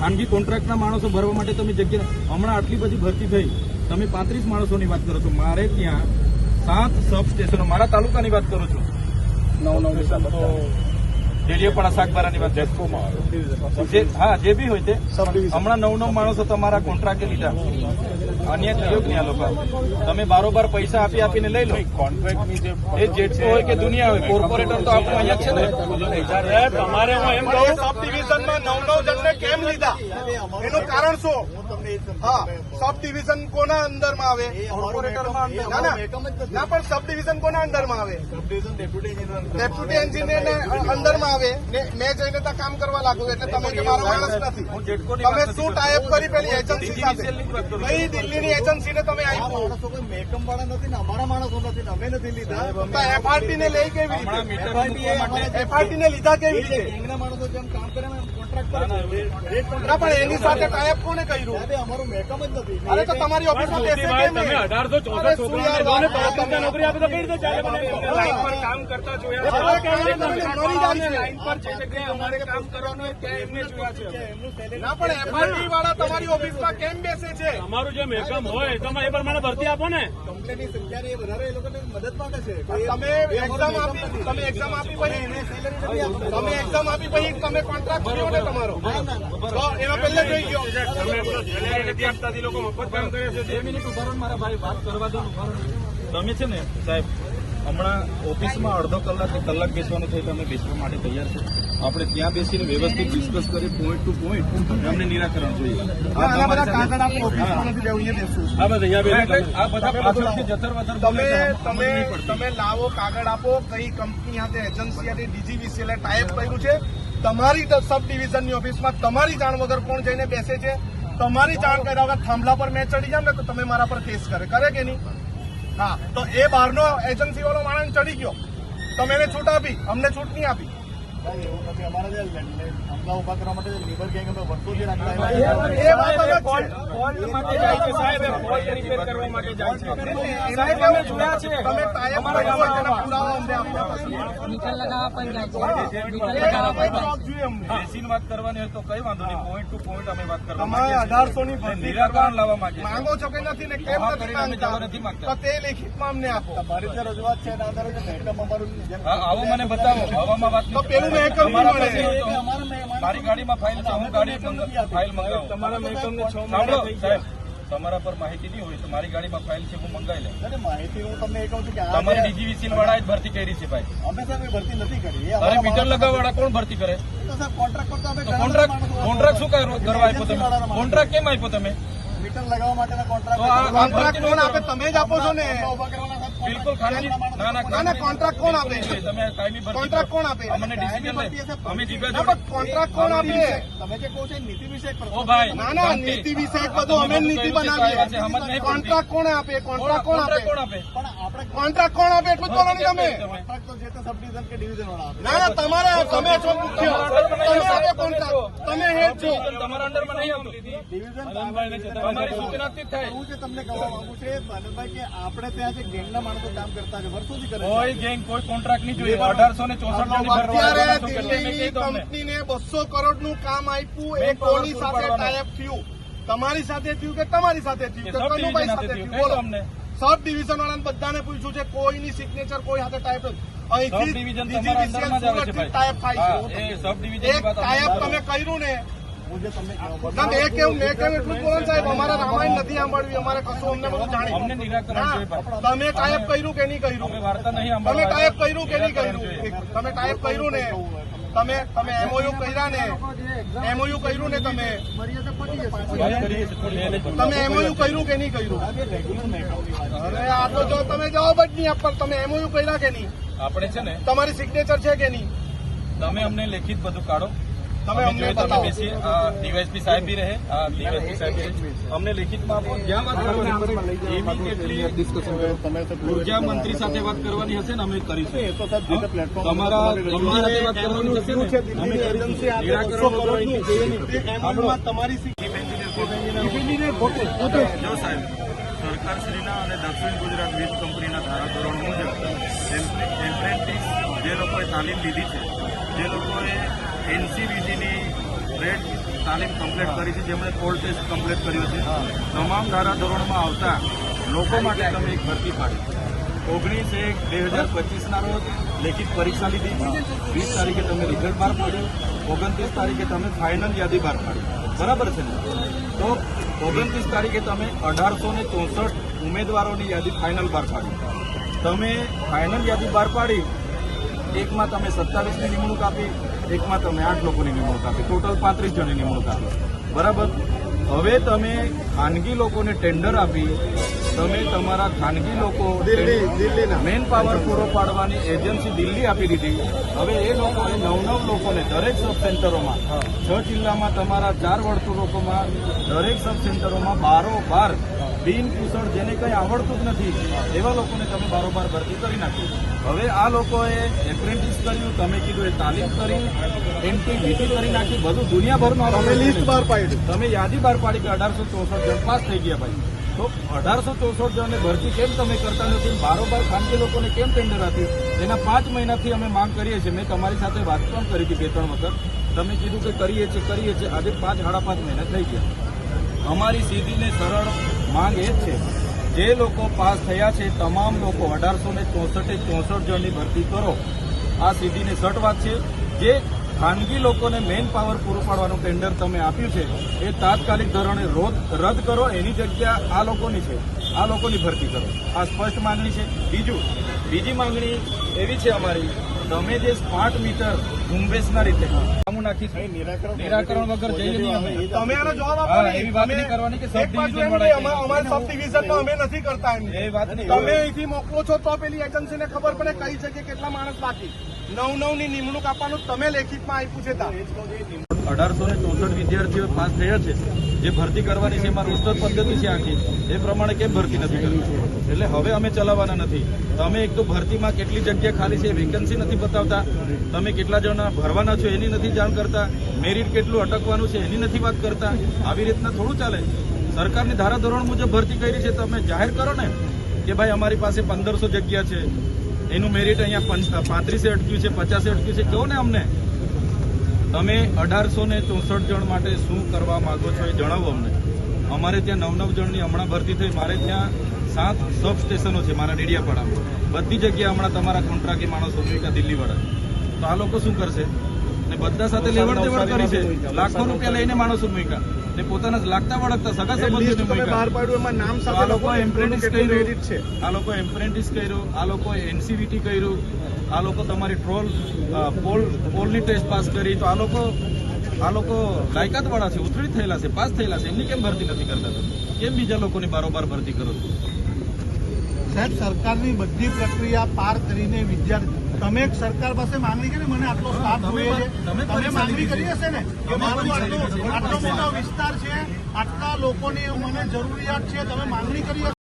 ખાનગી કોન્ટ્રાક્ટના માણસો ભરવા માટે તમે જગ્યા હમણાં આટલી બધી ભરતી થઈ. તમે પાંત્રીસ માણસોની વાત કરો છો. મારે ત્યાં સાત સબ સ્ટેશનો મારા તાલુકાની વાત કરું છું. નવ નવ ડેડિયાપાડા શાકબારાની વાત જેસ્કોમાં જે હા જે બી હોય તે. હમણાં નવ નવ માણસો તમારા કોન્ટ્રાક્ટે લીધા. અન્ય થયું ત્યાં આ લોકો? તમે બારોબાર પૈસા આપી આપીને લઈ લો. કોન્ટ્રાક્ટની જે એ જેટકો હોય કે દુનિયા હોય. કોર્પોરેટર તો આપણું અહીંયા છે ને. તમારે હું એમ કહું સબ ડિવિઝનમાં નવ નવ જણને કેમ લીધા? એનું કારણ શું? હા સબ ડિવિઝન કોના અંદરમાં આવે? કોર્પોરેટરમાં. ના પણ સબ ડિવિઝન કોના અંદરમાં આવે? ડેપ્યુટી એન્જિનિયર અંદરમાં આવે. ને મેં જઈને ત્યાં કામ કરવા લાગુ એટલે તમે કે મારો માણસ નથી. તમે શું ટાઈપ કરી પેલી એજન્સી સાથે? નહીં દિલ્હીની એજન્સીને તમે આપ્યું? માણસો કોઈ મેકમ વાળા નથી ને અમારા માણસો નથી ને અમે નથી લીધા. એફઆરટી ને લઈ કેવી રીતે? એફઆરટી ને લીધા કેવી રીતે? માણસો જેમ કામ કરે ને કોન્ટ્રાક્ટ કરે છે. રેટ ના પણ એની સાથે ટાઈપ કોને કર્યું? અમારું મેકમ જ નથી. અરે તો તમારી ઓફિસમાં બેસે કેમ નહીં? અઢારસો ચોસઠ અરે શું યાર છોકરાઓને વાત દોને કરો તમે? નોકરી આપે તો કઈ રીતે ચાલે? લાઈન પર કામ કરતા જોયા છે. હવે કેમ નહીં તમને મરી જાય છે? લાઈન પર જે જગ્યાએ અમારે કામ કરવાનું હોય ત્યાં એમને જોયા છે. ના પણ એફઆરટી વાળા તમારી ઓફિસમાં કેમ બેસે છે? અમારું જે મેકમ હોય તમે એ પ્રમાણે ભરતી આપો ને. કંપનીની સંખ્યા એ વધારે એ લોકોને મદદ માંગે છે. તમે એક્ઝામ આપી તમે એક્ઝામ આપી પછી તમે એક્ઝામ આપી પછી તમે કોન્ટ્રાક્ટ કર્યો તમારો. તો એનો પહેલે જોઈ ગયો. તમે છે ને સાહેબ હમણાં ઓફિસમાં અડધો કલાક કે કલાક બેસવાનું થયું તમે બેસવા માટે તૈયાર છે. આપણે ત્યાં બેસીને વ્યવસ્થિત ડિસ્કસ કરી પોઈન્ટ ટુ પોઈન્ટ અમને નિરાકરણ જોઈએ. આ તમે તમે તમે લાવો કાગળ આપો કઈ કંપની સાથે એજન્સી ડીજીવીસીએલ ટાઈપ કર્યું છે તમારી સબ ડિવિઝનની ઓફિસમાં તમારી જાણ વગર કોણ જઈને બેસે છે? તમારી જાણ કર્યા વગર થાંભલા પર મેં ચડી જામ ને તો તમે મારા પર કેસ કરે. કરે કે નહીં? હા, તો એ બહારનો એજન્સી વાળો માણસ ચડી ગયો. તમે એને છૂટ આપી, અમને છૂટ નહીં આપી. હમલા ઊભા કરવા માટે લેબર ગેંગ અમે વર્ષોથી રાખતા વાત અલગ છે. ફોલ્ટ માટે જાય છે સાહેબ એ ફોલ્ટ રિપેર કરવા માટે જાય છે. સાહેબ અમે જોયા છે. તમે ટાઈપ કર્યું હોય તેના પુરાવા અમને આપો મીટર લગાવવા પણ જાય છે. મીટર લગાવવા પણ જાય છે. જોઈએ અમને. બેસીને વાત કરવાની તો કઈ વાંધો નહીં. પોઈન્ટ ટુ પોઈન્ટ અમે વાત કરવા તમારે માંગીએ અઢારસો ની. માંગો છો કે નથી ને કેમ નથી માંગતા. તો તે લેખિતમાં અમને આપો. જે રજૂઆત છે એના આધારે આવો મને બતાવો. હવામાં વાત પેલું મેં મળે. મારી ગાડીમાં ફાઇલ છે હું ગાડી ફાઇલ મંગાવું તમારા મેકમને છ મહિના સાહેબ તમારા પર માહિતી નહીં હોય તો મારી ગાડીમાં ફાઇલ છે હું મંગાવી લે માહિતી હું તમને એ કહું છું કે તમારી ડીજીવીસી વાળા જ ભરતી કરી છે ભાઈ. અમે સાહેબ ભરતી નથી કરી. અરે મીટર લગાવવા વાળા કોણ ભરતી કરે? કોન્ટ્રાક્ટ કોન્ટ્રાક્ટ શું કરવા આપ્યો તમે? કોન્ટ્રાક્ટ કેમ આપ્યો તમે? મીટર લગાવવા માટેના કોન્ટ્રાક્ટ કોણ આપે તમે જ આપો છો ને. બિલકુલ ખાનગી ના ના ના, ના, કોણ આપે? તમે કાયમી ભરતી કોન્ટ્રાક્ટ કોણ આપે? અમને ડિસિઝન ભરતી અમે જીગા કોન્ટ્રાક્ટ કોણ આપે? તમે જે કહો છો નીતિ વિષયક ઓ ભાઈ ના ના નીતિ વિષયક બધું અમે નીતિ બનાવીએ. કોન્ટ્રાક્ટ કોણ આપે? કોન્ટ્રાક્ટ કોણ આપે? કોણ આપે? પણ આપણે કોન્ટ્રાક્ટ કોણ આપે એટલું જ બોલો તમે? સબ ડિવિઝન કે ડિવિઝન વાળા ના ના તમારે તમે છો મુખ્ય. તમે આપે કોન્ટ્રાક્ટ. તમે હેડ છો. તમારા અંડરમાં નહીં આવતું. ડિવિઝન તમારી સૂચનાથી થાય. હું જે તમને કહેવા માંગુ છું એ આનંદભાઈ કે આપણે ત્યાં જે ગેંગના માણસો કામ કરતા છે વર્ષોથી કરે કોઈ ગેંગ કોઈ કોન્ટ્રાક્ટ નહીં જોઈએ. અઢારસો ને અત્યારે દિલ્હીની. કંપનીને બસો કરોડનું કામ આપ્યું એ કોની સાથે. ટાઈપ થયું? તમારી સાથે થયું કે તમારી સાથે થયું? કે કનુભાઈ ડિવિઝન સાથે થયું? બોલો. અમને. સબ ડિવિઝન વાળાને બધાને પૂછ્યું છે કોઈની સિગ્નેચર કોઈ હાથે ટાઈપ સબ ડિવિઝન તમારા અંડરમાં જ આવે છે ભાઈ. એ સબ ટાઈપ તમે કર્યું ને. તમે ટાઈપ કર્યું કે નહીં કર્યું? તમે ટાઈપ કર્યું કે નહીં કર્યું? તમે ટાઈપ કર્યું ને. તમે તમે એમઓયુ કર્યા ને. એમઓયુ કર્યું ને તમે. તમે એમઓયુ કર્યું કે નહીં કર્યું. અરે આ તો જો તમે જવાબ જ નહીં આપવા તમે એમઓયુ કર્યા કે નહીં? આપણે છે ને તમારી સિગ્નેચર છે કે નહીં? તમે અમને લેખિત બધું કાઢો. તમે અમે અમને તમે બેસી ડીવાયસપી સાહેબ બી રહે આ ડીવાયસપી સાહેબ બી રહે. અમને લેખિતમાં આપો. જ્યાં વાત કરવાની એવી કેટલી તમે ઊર્જા મંત્રી સાથે વાત કરવાની હશે ને અમે એ કરીશું તમારા ગંભીર સાથે વાત કરવાની હશે ને? અમે એજન્સી કરીશું. તમારી જો સાહેબ સરકારશ્રીના અને દક્ષિણ ગુજરાત વીજ કંપનીના ધારાધોરણ મુજબ એપ્રેન્ટિસ જે લોકોએ તાલીમ લીધી છે, જે લોકોએ એનસીવીટીની રેટ તાલીમ કમ્પ્લીટ કરી છે, જેમણે કોલ્ડ ટેસ્ટ કમ્પ્લીટ કર્યો છે. તમામ ધારાધોરણમાં આવતા લોકો માટે તમે એક ભરતી પાડી ઓગણીસ એક બે હજાર પચીસના રોજ લેખિત પરીક્ષા લીધી. વીસ તારીખે તમે રિઝલ્ટ બહાર પાડ્યું. ઓગણત્રીસ તારીખે તમે ફાઇનલ યાદી બહાર પાડી. બરાબર છે ને? તો ઓગણત્રીસ તારીખે તમે અઢારસો ને ચોસઠ ઉમેદવારોની યાદી ફાઇનલ બહાર પાડી. તમે ફાઇનલ યાદી બહાર પાડી, એકમાં તમે સત્તાવીસની નિમણૂક આપી, એકમાં તમે આઠ લોકોની નિમણૂક આપી. ટોટલ પાંત્રીસ જણની નિમણૂક આપી. બરાબર? હવે તમે ખાનગી લોકોને ટેન્ડર આપી તમે તમારા ખાનગી લોકો દિલ્હીના. મેન પાવર પૂરો પાડવાની એજન્સી દિલ્હી આપી દીધી. હવે એ લોકોએ નવ નવ લોકોને દરેક સબ સેન્ટરોમાં છ જિલ્લામાં તમારા ચાર વર્તુળોમાં દરેક સબ સેન્ટરોમાં બારોબાર બિન કુશળ જેને કંઈ આવડતું જ નથી એવા લોકોને તમે બારોબાર ભરતી કરી નાખી. હવે આ લોકોએ એપ્રેન્ટિસ કર્યું તમે કીધું એ તાલીમ કરી એન્ટી વીટી કરી નાખી બધું દુનિયાભરમાં તમે લિસ્ટ બહાર પાડ્યું તમે યાદી બહાર પાડી કે અઢારસો ચોસઠ જણ પાસ થઈ ગયા ભાઈ. તો અઢારસો ચોસઠ જણને ભરતી કેમ તમે કરતા નથી? બારોબાર ખાનગી લોકોને કેમ ટેન્ડર આપ્યું? એના પાંચ મહિનાથી અમે માંગ કરીએ છીએ. મેં તમારી સાથે વાત પણ કરી હતી બે ત્રણ વખત. તમે કીધું કે કરીએ છીએ કરીએ છીએ. આજે પાંચ સાડા પાંચ મહિના થઈ ગયા. અમારી સીધી ને સરળ માંગ એ જ છે, જે લોકો પાસ થયા છે, તમામ લોકો અઢારસો ને ચોસઠે ચોસઠ જણની ભરતી કરો. આ સીધી ને સટ વાત છે, જે ખાનગી લોકોને મેન પાવર પૂરું પાડવાનું ટેન્ડર તમે આપ્યું છે, એ તાત્કાલિક ધોરણે રદ કરો, એની જગ્યા આ લોકોની છે, આ લોકોની ભરતી કરો. આ સ્પષ્ટ માંગણી છે. બીજું, બીજી માંગણી એવી છે અમારી તમે જે સ્માર્ટ મીટર ઝુંબેશના રીતે કામું. નાખીશું નિરાકરણ વગર જઈએ નહીં તમે આનો જવાબ આપો. એવી વાત નહીં કરવાની કે સબ ડિવિઝન કે અમા- અમારા સબ ડિવિઝનમાં અમે નથી કરતા એમ. એ વાત નહીં. તમે અહીંથી મોકલો છો તો પેલી એજન્સીને ખબર પડે કઈ જગ્યાએ કેટલા માણસ બાકી. નવ નવની નિમણૂક આપવાનું તમે લેખિતમાં આપ્યું છે તા. અઢારસો ને ચોસઠ વિદ્યાર્થીઓ પાસ થયા છે, જે ભરતી કરવાની છે એમાં રોસ્ટર પદ્ધતિ છે આખી. એ પ્રમાણે કેમ ભરતી નથી કરવી? એટલે હવે અમે ચલાવવાના નથી. તમે એક તો ભરતીમાં કેટલી જગ્યા ખાલી છે વેકન્સી નથી બતાવતા. તમે કેટલા જણા ભરવાના છો એની નથી જાણ કરતા. મેરિટ કેટલું અટકવાનું છે એની નથી વાત કરતા. આવી રીતના થોડું ચાલે સરકારની ધારાધોરણ મુજબ ભરતી કરી છે તમે જાહેર કરો ને કે ભાઈ અમારી પાસે પંદરસો જગ્યા છે. એનું મેરિટ અહીંયા પાંત્રીસે અટક્યું છે, પચાસે અટક્યું છે. કહો ને અમને. તમે અઢારસો ને ચોસઠ જણ માટે શું કરવા માંગો છો એ જણાવો અમને. અમારે ત્યાં નવ નવ જણની હમણાં ભરતી થઈ. મારે ત્યાં સાત સબ સ્ટેશનો છે મારા ડેડિયાપાડામાં. બધી જગ્યાએ હમણાં તમારા કોન્ટ્રાક્ટી માણસો મૂક્યા દિલ્હીવાળા. તો આ લોકો શું કરશે? ને બધા સાથે લેવડ દેવડ કરી છે. લાખો રૂપિયા લઈને માણસો મૂક્યા. ને પોતાના લાગતા વળગતા સગા સંબંધીઓને બહાર પાડ્યું એમાં નામ સાથે આ લોકો એમ્પ્રેન્ટિસ કર્યું છે? આ લોકો એમ્પ્રેન્ટિસ કર્યું આ લોકો એનસીવીટી કર્યું આ લોકો તમારી ટ્રોલ પોલ પોલની ટેસ્ટ પાસ કરી તો આ લોકો આ લોકો લાયકાતવાળા છે ઉતરી થયેલા છે પાસ થયેલા છે એમની કેમ ભરતી નથી કરતા? કેમ બીજા લોકોની બારોબાર ભરતી કરો છો? સાહેબ સરકારની બધી પ્રક્રિયા પાર કરીને વિદ્યાર્થી તમે સરકાર પાસે માંગણી કરી મને આટલો સ્ટાફ જોઈએ છે. તમે માંગણી કરી હશે ને? કે મારો આટલું. આટલો મોટો વિસ્તાર છે આટલા લોકોની મને જરૂરિયાત છે તમે માંગણી કરી હશે?